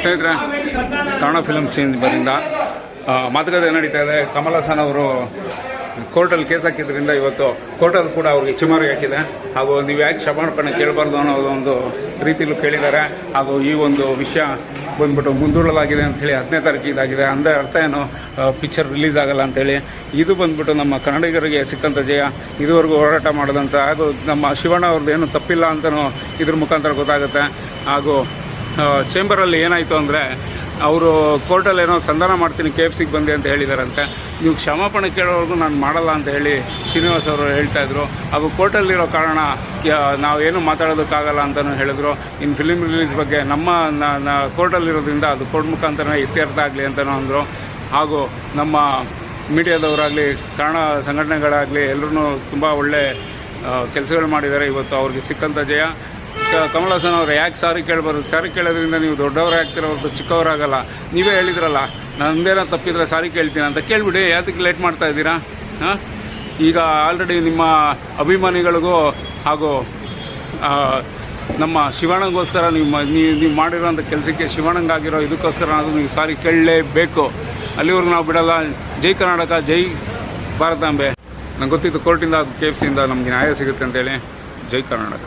ಸ್ನೇಹಿತರೆ Kannada film scene ಬರಿಂದ ಮಾತುಕತೆ ನಡೀತಾ ಇದೆ. ಕಮಲ್ ಹಾಸನ್ ಅವರು ಕೋರ್ಟಲ್ಲಿ ಕೇಸ್ ಹಾಕಿದ್ರಿಂದ ಇವತ್ತು ಕೋರ್ಟಲ್ಲಿ ಕೂಡ ಅವ್ರಿಗೆ ಚುಮಾರಿ ಹಾಕಿದೆ. ಹಾಗೂ ನೀವು ಯಾಕೆ ಕ್ಷಮಾಪಣೆ ಕೇಳಬಾರ್ದು ಅನ್ನೋದು ಒಂದು ರೀತಿಯಲ್ಲೂ ಕೇಳಿದ್ದಾರೆ. ಹಾಗೂ ಈ ಒಂದು ವಿಷಯ ಬಂದ್ಬಿಟ್ಟು ಮುಂದೂಡಲಾಗಿದೆ ಅಂತ ಹೇಳಿ ಹತ್ತನೇ ತಾರೀಕು ಇದಾಗಿದೆ. ಅಂದರೆ ಅರ್ಥ ಏನು? ಪಿಕ್ಚರ್ ರಿಲೀಸ್ ಆಗಲ್ಲ ಅಂತೇಳಿ ಇದು ಬಂದ್ಬಿಟ್ಟು ನಮ್ಮ ಕನ್ನಡಿಗರಿಗೆ ಸಿಕ್ಕಂಥ ಜಯ. ಇದುವರೆಗೂ ಹೋರಾಟ ಮಾಡಿದಂಥ ಹಾಗೂ ನಮ್ಮ ಶಿವಣ್ಣ ಅವ್ರದ್ದು ಏನು ತಪ್ಪಿಲ್ಲ ಅಂತಲೂ ಇದ್ರ ಮುಖಾಂತರ ಗೊತ್ತಾಗುತ್ತೆ. ಹಾಗೂ ಚೇಂಬರಲ್ಲಿ ಏನಾಯಿತು ಅಂದರೆ ಅವರು ಕೋರ್ಟಲ್ಲಿ ಏನೋ ಸಂಧಾನ ಮಾಡ್ತೀನಿ ಕೆ ಎಫ್ ಸಿಗೆ ಬಂದೆ ಅಂತ ಹೇಳಿದಾರಂತೆ. ನೀವು ಕ್ಷಮಾಪಣೆ ಕೇಳೋವರೆಗೂ ನಾನು ಮಾಡಲ್ಲ ಅಂತ ಹೇಳಿ ಶ್ರೀನಿವಾಸ್ ಅವರು ಹೇಳ್ತಾಯಿದ್ರು ಹಾಗೂ ಕೋರ್ಟಲ್ಲಿರೋ ಕಾರಣ ನಾವೇನು ಮಾತಾಡೋದಕ್ಕಾಗಲ್ಲ ಅಂತಲೂ ಹೇಳಿದ್ರು. ಇನ್ನು ಫಿಲಿಮ್ ರಿಲೀಸ್ ಬಗ್ಗೆ ನಮ್ಮ ಕೋರ್ಟಲ್ಲಿರೋದ್ರಿಂದ ಅದು ಕೋರ್ಟ್ ಮುಖಾಂತರ ಇತ್ಯರ್ಥ ಆಗಲಿ ಅಂತಲೂ ಅಂದರು. ಹಾಗೂ ನಮ್ಮ ಮೀಡಿಯಾದವರಾಗಲಿ, ಕಾರಣ ಸಂಘಟನೆಗಳಾಗಲಿ ಎಲ್ಲರೂ ತುಂಬ ಒಳ್ಳೆ ಕೆಲಸಗಳು ಮಾಡಿದ್ದಾರೆ. ಇವತ್ತು ಅವ್ರಿಗೆ ಸಿಕ್ಕಂಥ ಜಯ. ಕಮಲ್ ಹಾಸನ್ ಅವರು ಯಾಕೆ ಸಾರಿ ಕೇಳಬಾರ್ದು? ಸಾರಿ ಕೇಳೋದ್ರಿಂದ ನೀವು ದೊಡ್ಡವರೇ ಆಗ್ತಿರೋ ಹೊರತು ಚಿಕ್ಕವರಾಗಲ್ಲ. ನೀವೇ ಹೇಳಿದ್ರಲ್ಲ ನಂದೇನೋ ತಪ್ಪಿದ್ರೆ ಸಾರಿ ಕೇಳ್ತೀನಿ ಅಂತ ಕೇಳಿಬಿಡಿ, ಯಾತಕ್ಕೆ ಲೇಟ್ ಮಾಡ್ತಾ ಇದ್ದೀರಾ? ಹಾಂ? ಈಗ ಆಲ್ರೆಡಿ ನಿಮ್ಮ ಅಭಿಮಾನಿಗಳಿಗೂ ಹಾಗೂ ನಮ್ಮ ಶಿವಣ್ಣಗೋಸ್ಕರ ನೀವು ನೀವು ಮಾಡಿರೋಂಥ ಕೆಲಸಕ್ಕೆ ಶಿವಣ್ಣಂಗಾಗಿರೋ ಇದಕ್ಕೋಸ್ಕರ ಅದು ನೀವು ಸಾರಿ ಕೇಳಲೇಬೇಕು. ಅಲ್ಲಿವರೆಗೂ ನಾವು ಬಿಡಲ್ಲ. ಜೈ ಕರ್ನಾಟಕ, ಜೈ ಭಾರತಾಂಬೆ. ನಂಗೆ ಗೊತ್ತಿತ್ತು ಕೋರ್ಟಿಂದ ಕೆ ಎಫ್ ಸಿಯಿಂದ ನಮಗೆ ನ್ಯಾಯ ಸಿಗುತ್ತೆ ಅಂತೇಳಿ. ಜೈ ಕರ್ನಾಟಕ.